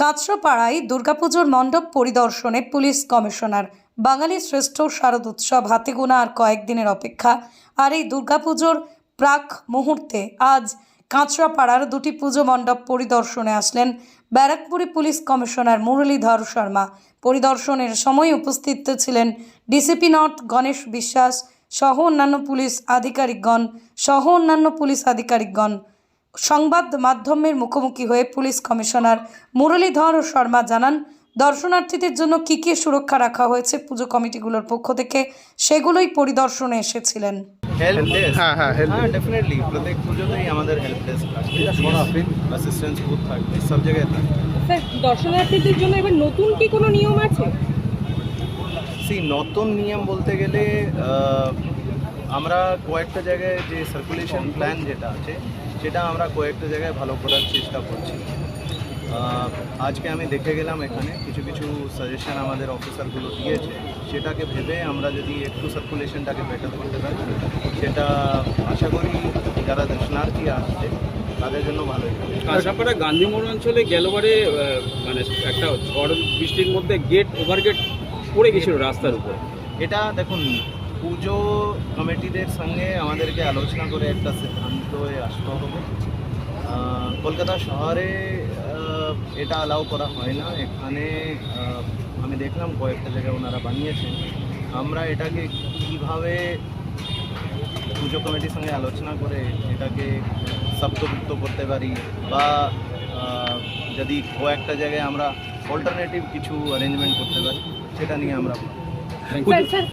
কাঁচরাপাড়ায় দুর্গাপুজোর মণ্ডপ পরিদর্শনে পুলিশ কমিশনার। বাঙালির শ্রেষ্ঠ শারদ উৎসব হাতে গোনা আর কয়েকদিনের অপেক্ষা। আর এই দুর্গাপুজোর প্রাক মুহূর্তে আজ কাঁচরাপাড়ার দুটি পুজো মণ্ডপ পরিদর্শনে আসলেন ব্যারাকপুরে পুলিশ কমিশনার মুরলীধর শর্মা। পরিদর্শনের সময় উপস্থিত ছিলেন ডিসিপি নর্থ গণেশ বিশ্বাস, সহ অন্যান্য পুলিশ আধিকারিকগণ, সহ অন্যান্য পুলিশ আধিকারিকগণ। সংবাদ মাধ্যমের মুখোমুখি হয়ে পুলিশ কমিশনার মুরলীধর শর্মা জানান দর্শনার্থীদের জন্য কী কী সুরক্ষা রাখা হয়েছে পুজো কমিটিগুলোর পক্ষ থেকে সেগুলোই পরিদর্শনে এসেছিলেন। হেল্প ডেস্ক হ্যাঁ হ্যাঁ হ্যাঁ ডেফিনেটলি প্রত্যেক পুজোতেই আমাদের হেল্প ডেস্ক থাকবে অ্যাসিস্ট্যান্স বুথ থাকবে সব জায়গায় থাকবে। স্যার দর্শনার্থীদের জন্য এবার নতুন কি কোনো নিয়ম আছে? সি নতুন নিয়ম বলতে গেলে আহ, আমরা কয়েকটা জায়গায় যে সার্কুলেশন প্ল্যান যেটা আছে সেটা আমরা কয়েকটা জায়গায় ভালো করার চেষ্টা করছি। আজকে আমি দেখে গেলাম এখানে কিছু কিছু সাজেশন আমাদের অফিসারগুলো দিয়েছে। সেটাকে ভেবে আমরা যদি একটু সার্কুলেশনটাকে বেটার করতে পারি সেটা আশা করি যারা দর্শনার্থী আসছে তাদের জন্য ভালোই হবে। কাঁচরাপাড়া গান্ধী মোড় অঞ্চলে গেলবারে মানে একটা ঝড় বৃষ্টির মধ্যে গেট ওভারগেট পড়ে গেছিল রাস্তার উপরে। এটা দেখুন পুজো কমিটিদের সঙ্গে আমাদেরকে আলোচনা করে একটা সিদ্ধান্ত에 আসতে হবে। কলকাতা শহরে এটা অ্যালাউ করা হয় না। এখানে আমি দেখলাম কয়েকটা জায়গায় ওনারা বানিয়েছেন। আমরা এটাকে কীভাবে পুজো কমিটির সঙ্গে আলোচনা করে এটাকে শব্দযুক্ত করতে পারি বা যদি কয়েকটা জায়গায় আমরা অল্টারনেটিভ কিছু অ্যারেঞ্জমেন্ট করতে পারি, সেটা নিয়ে আমরা